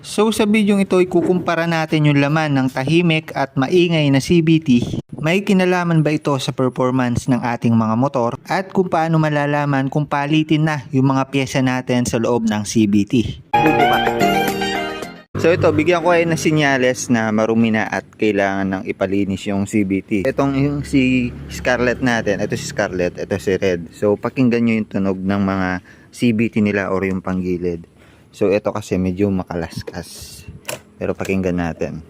So sa bidyong ito, ikukumpara natin yung laman ng tahimik at maingay na CBT. May kinalaman ba ito sa performance ng ating mga motor at kung paano malalaman kung palitin na yung mga pyesa natin sa loob ng CBT. So ito, bigyan ko kayo ng sinyales na marumi na at kailangan ng ipalinis yung CBT. Itong yung si Scarlett natin, ito si Scarlett, ito si Red. So pakinggan nyo yung tunog ng mga CBT nila or yung panggilid. So ito kasi medyo makalaskas. Pero pakinggan natin.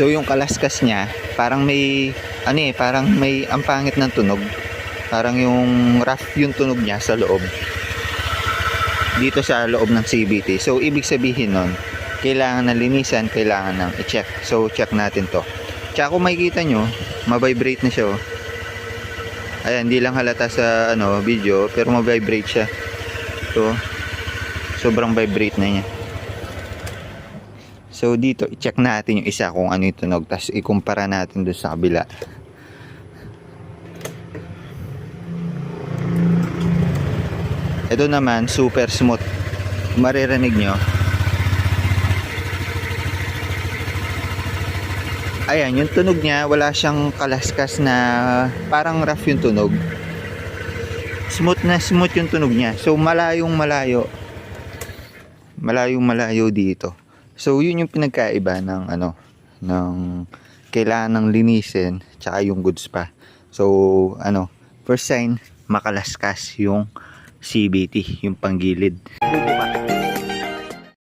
So yung kalaskas niya, parang may ano eh, parang may ang pangit ng tunog. Parang yung rough yung tunog niya sa loob. Dito sa loob ng CBT. So ibig sabihin nun, kailangan na linisan, kailangan nang i-check. So check natin to. Tsaka kung makikita nyo, mabibrate na siya oh. Ayan, hindi lang halata sa ano, video, pero mabibrate siya. So, sobrang vibrate na niya. So dito, i-check natin yung isa kung ano yung tunog. Tapos ikumpara natin doon sa kabila. Ito naman, super smooth. Maririnig nyo. Ayan, yung tunog niya, wala siyang kalaskas na parang rough yung tunog. Smooth na smooth yung tunog niya. So malayong malayo. Malayong malayo dito. So yun yung pinagkaiba ng ano ng kailangan ng linisin tsaka yung goods pa. So ano, first sign makalaskas yung CBT, yung panggilid.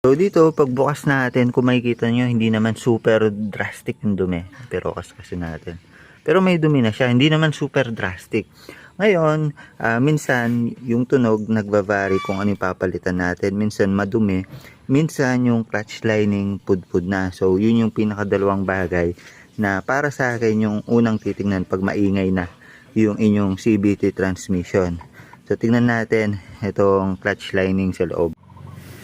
So dito pagbukas natin kung makikita nyo hindi naman super drastic yung dumi. Pero kasi natin. Pero may dumi na siya, hindi naman super drastic. Ngayon, ah, minsan yung tunog nagbavari kung ano yung papalitan natin. Minsan madumi, minsan yung clutch lining pudpud na. So yun yung pinakadalawang bagay na para sa akin yung unang titingnan pag maingay na yung inyong CBT transmission. So tingnan natin itong clutch lining sa loob.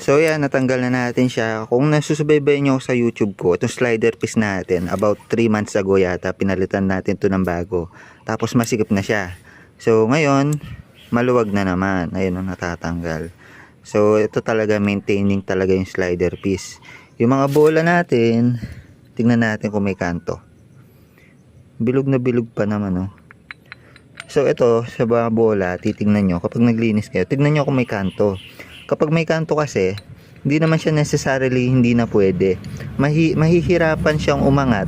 So yan, natanggal na natin siya. Kung nasusubaybay nyo sa YouTube ko, itong slider piece natin, about 3 months ago yata, pinalitan natin to ng bago. Tapos masikip na siya. So ngayon, maluwag na naman. Ayun ang natatanggal. So ito talaga, maintaining talaga yung slider piece. Yung mga bola natin, tingnan natin kung may kanto. Bilog na bilog pa naman oh. So ito, sa mga bola, titingnan nyo, kapag naglinis kayo, tignan nyo kung may kanto. Kapag may kanto kasi, hindi naman siya necessarily hindi na pwede. Mahi, mahihirapan siyang umangat.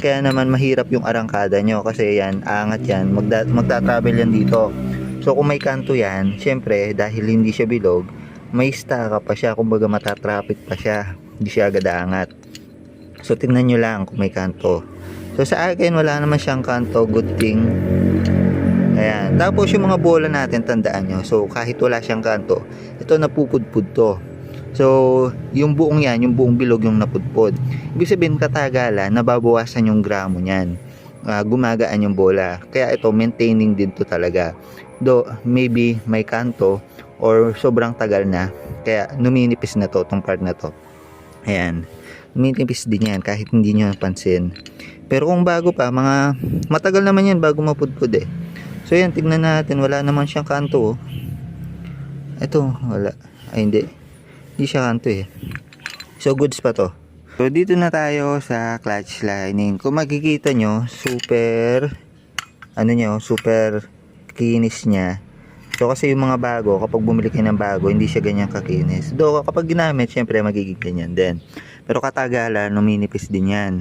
Kaya naman mahirap yung arangkada nyo kasi yan, angat yan, magda, magta-travel yan dito. So kung may kanto yan, syempre dahil hindi siya bilog, may staka pa siya, kumbaga matatraffic pa siya. Hindi siya agad aangat. So tingnan nyo lang kung may kanto. So sa akin wala naman siyang kanto, good thing. Ayan. Tapos yung mga bola natin, tandaan nyo. So, kahit wala siyang kanto, ito napupudpud to. So, yung buong yan, yung buong bilog yung napudpud. Ibig sabihin, katagalan, nababawasan yung gramo niyan. Ah, gumagaan yung bola. Kaya ito, maintaining din to talaga. Do, maybe may kanto or sobrang tagal na. Kaya, numinipis na to, tong part na to. Ayan. Numinipis din yan, kahit hindi nyo napansin. Pero kung bago pa, mga matagal naman yan bago mapudpud eh. So yan, tignan natin. Wala naman siyang kanto. Oh. Ito, wala. Ay, hindi. Hindi siya kanto eh. So, goods pa to. So, dito na tayo sa clutch lining. Kung makikita nyo, super, ano nyo, super kinis niya. So, kasi yung mga bago, kapag bumili kayo ng bago, hindi siya ganyan kakinis. Do, kapag ginamit, syempre, magiging ganyan din. Pero katagalan, numinipis din yan.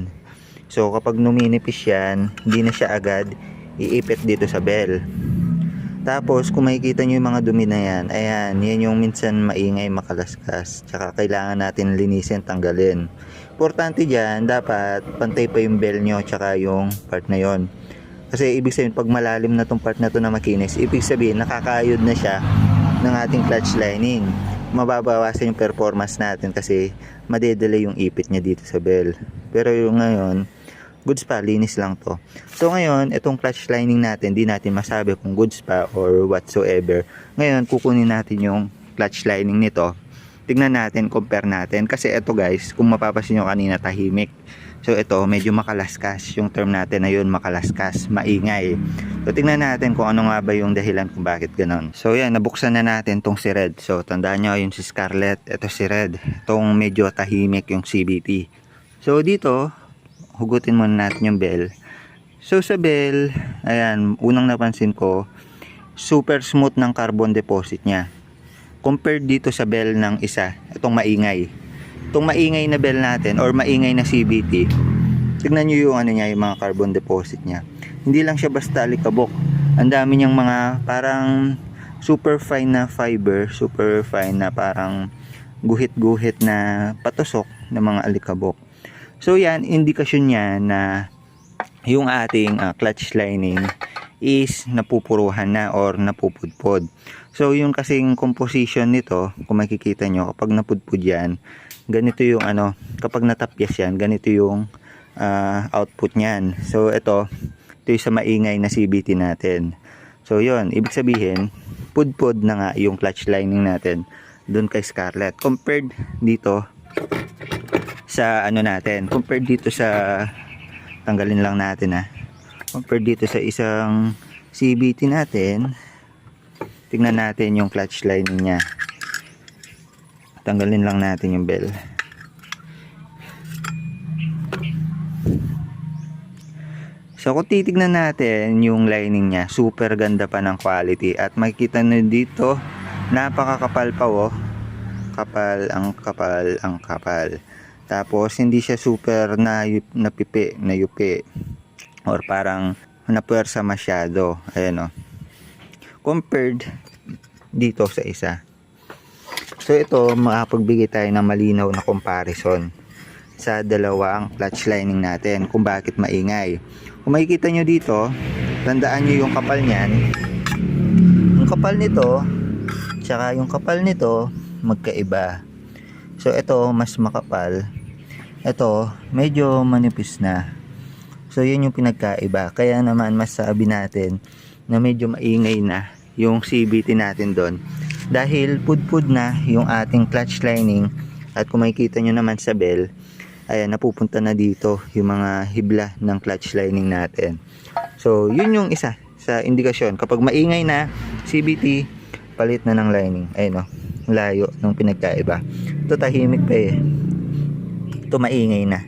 So, kapag numinipis yan, hindi na siya agad iipit dito sa bell. Tapos, kung makikita nyo yung mga dumi na yan, ayan, yan yung minsan maingay, makalaskas. Tsaka kailangan natin linisin, tanggalin. Importante dyan, dapat pantay pa yung bell nyo, tsaka yung part na yon. Kasi ibig sabihin, pag malalim na tong part na to na makinis, ibig sabihin, nakakayod na siya ng ating clutch lining. Mababawasan yung performance natin kasi madedelay yung ipit niya dito sa bell. Pero yung ngayon, goods pa, linis lang to. So ngayon, itong clutch lining natin, di natin masabi kung goods pa or whatsoever. Ngayon, kukunin natin yung clutch lining nito. tignan natin, compare natin. Kasi ito guys, kung mapapasin nyo kanina tahimik. So ito, medyo makalaskas. Yung term natin na yun, makalaskas, maingay. So tignan natin kung ano nga ba yung dahilan kung bakit ganon. So yan, nabuksan na natin tong si Red. So tandaan nyo, yung si Scarlett, ito si Red. Itong medyo tahimik yung CBT. So dito, hugutin muna natin yung bell. So sa bell, ayan, unang napansin ko, super smooth ng carbon deposit niya. Compared dito sa bell ng isa, itong maingay. Itong maingay na bell natin or maingay na CBT, tignan nyo yung ano niya, yung mga carbon deposit niya. Hindi lang siya basta alikabok. Ang dami niyang mga parang super fine na fiber, super fine na parang guhit-guhit na patusok ng mga alikabok. So yan, indikasyon niya na yung ating ah, clutch lining is napupuruhan na or napupudpod. So yung kasing composition nito, kung makikita nyo, kapag napudpud yan, ganito yung ano, kapag natapyas yan, ganito yung ah, output niyan. So ito, ito yung sa maingay na CBT natin. So yun, ibig sabihin, pudpod na nga yung clutch lining natin doon kay Scarlett. Compared dito sa ano natin, compared dito sa tanggalin lang natin ha. Compared dito sa isang CBT natin, tingnan natin yung clutch lining niya. Tanggalin lang natin yung bell. So kung titignan natin yung lining niya, super ganda pa ng quality at makikita nyo dito, napakakapal pa oh. Kapal, ang kapal, ang kapal. Tapos hindi siya super na napipi, na yupi or parang napuwersa masyado. Ayan oh. Compared dito sa isa. So ito, makapagbigay tayo ng malinaw na comparison sa dalawang clutch lining natin kung bakit maingay. Kung makikita nyo dito, tandaan nyo yung kapal niyan. Yung kapal nito, tsaka yung kapal nito, magkaiba. So ito, mas makapal. Ito, medyo manipis na. So yun yung pinagkaiba. Kaya naman masabi natin na medyo maingay na yung CBT natin doon. Dahil pudpud na yung ating clutch lining at kung makikita nyo naman sa bell, ayan, napupunta na dito yung mga hibla ng clutch lining natin. So, yun yung isa sa indikasyon. Kapag maingay na, CBT, palit na ng lining. Ayun o, layo ng pinagkaiba. Ito tahimik pa eh. Ito maingay na.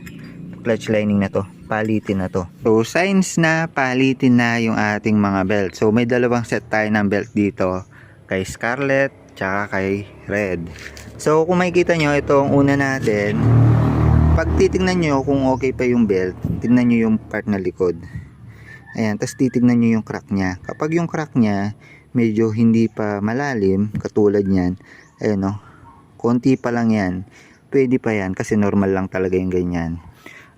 Clutch lining na to. Palitin na to. So, signs na palitin na yung ating mga belt. So, may dalawang set tayo ng belt dito. Kay Scarlett, tsaka kay Red. So, kung makikita nyo, itong una natin, pag titignan nyo kung okay pa yung belt, tignan nyo yung part na likod. Ayan, tapos titignan nyo yung crack niya. Kapag yung crack niya, medyo hindi pa malalim, katulad niyan, ayan o, konti pa lang yan, pwede pa yan kasi normal lang talaga yung ganyan.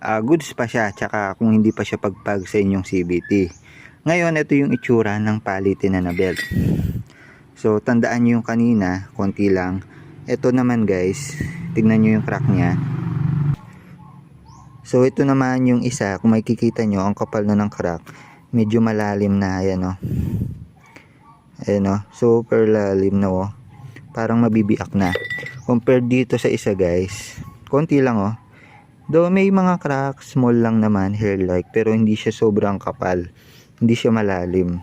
Ah, goods pa siya, tsaka kung hindi pa siya pagpag sa inyong CBT. Ngayon, ito yung itsura ng palitin na belt. So, tandaan nyo yung kanina, konti lang. Ito naman guys, tignan nyo yung crack niya. So ito naman yung isa, kung makikita nyo, ang kapal na ng crack, medyo malalim na, ayan o. Ayan o, super lalim na o. Parang mabibiak na. Compared dito sa isa guys, konti lang o. Though may mga crack, small lang naman, hair-like, pero hindi siya sobrang kapal. Hindi siya malalim.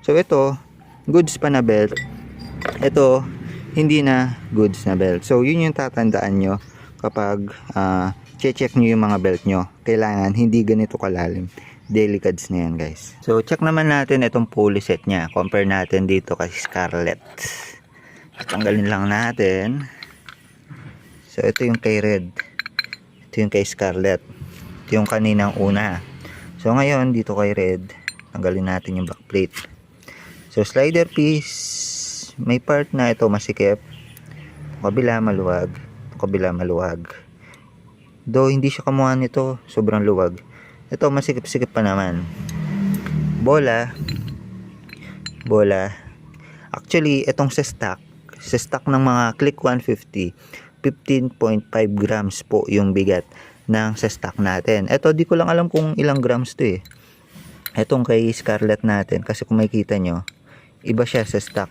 So ito, goods pa na belt. Ito, hindi na goods na belt. So yun yung tatandaan nyo kapag ah, check nyo yung mga belt nyo. Kailangan hindi ganito kalalim. Daily cards na yan guys. So check naman natin itong pulley set niya. Compare natin dito kay Scarlett. Tanggalin lang natin. So ito yung kay Red. Ito yung kay Scarlett. Ito yung kaninang una. So ngayon dito kay Red, tanggalin natin yung back plate. So slider piece, may part na ito masikip. Kabila maluwag. Kabila maluwag. Though hindi siya kamuha nito, sobrang luwag. Ito masikip-sikip pa naman. Bola. Bola. Actually, itong sa stock, sa stock ng mga Click 150, 15.5 grams po yung bigat ng sa stock natin. Ito, di ko lang alam kung ilang grams to eh. Itong kay Scarlett natin, kasi kung makikita nyo, iba siya sa stock.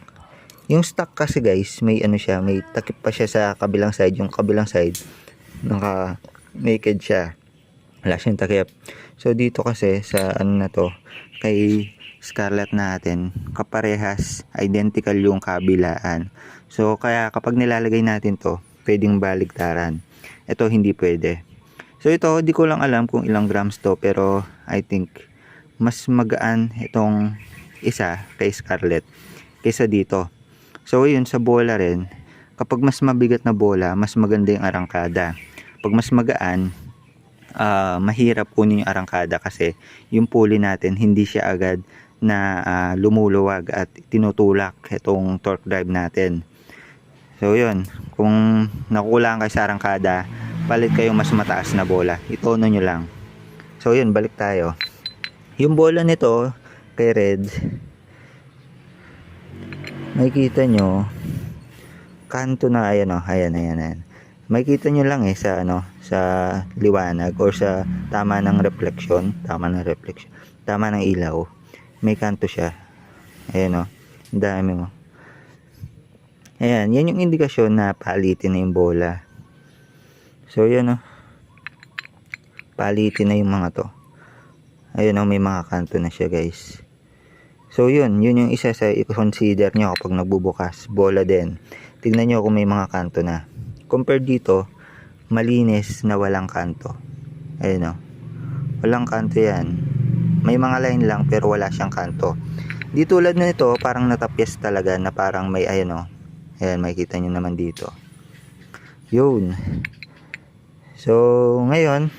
Yung stock kasi guys, may ano siya, may takip pa siya sa kabilang side. Yung kabilang side, naka naked siya. Wala siyang takip. So dito kasi sa ano na to, kay Scarlett natin, kaparehas, identical yung kabilaan. So kaya kapag nilalagay natin to, pwedeng baligtaran. Ito hindi pwede. So ito, di ko lang alam kung ilang grams to, pero I think mas magaan itong isa kay Scarlett kaysa dito. So yun, sa bola rin, kapag mas mabigat na bola, mas maganda yung arangkada. Pag mas magaan, ah, mahirap kunin yung arangkada kasi yung pulley natin hindi siya agad na ah, lumuluwag at tinutulak itong torque drive natin. So yun, kung nakulang kayo sa arangkada, palit kayong mas mataas na bola. Itono nyo lang. So yun, balik tayo. Yung bola nito kay Red, makikita nyo, kanto na, ayan o, ayan, ayan, ayan. Makikita nyo lang eh sa ano, sa liwanag or sa tama ng reflection, tama ng reflection, tama ng ilaw. May kanto siya. Ayan o, ang dami mo. Ayan, yan yung indikasyon na palitin na yung bola. So, yan o. Palitin na yung mga to. Ayun o, may mga kanto na siya guys. So, yun. Yun yung isa sa i-consider nyo kapag nagbubukas. Bola din. Tignan nyo kung may mga kanto na. Compare dito, malinis na walang kanto. Ayun o. Walang kanto yan. May mga line lang pero wala siyang kanto. Di tulad na ito, parang natapyas talaga na parang may ayun o. Ayan, makikita nyo naman dito. Yun. So, ngayon,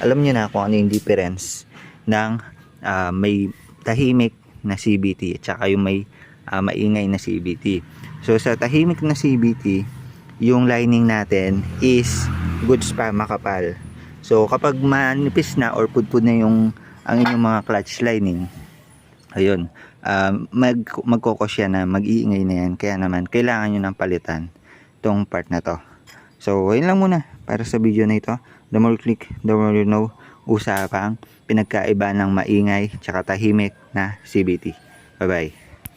alam nyo na kung ano yung difference ng ah, may tahimik na CBT at saka yung may ah, maingay na CBT. So, sa tahimik na CBT, yung lining natin is goods pa makapal. So, kapag manipis na or pudpud na yung ang inyong mga clutch lining, ayun, um, mag, magkokos yan na mag-iingay na yan. Kaya naman, kailangan nyo ng palitan tong part na to. So, ayun lang muna para sa video na ito. The more click, the more you know usapang pinagkaiba ng maingay tsaka tahimik na CBT. Bye-bye.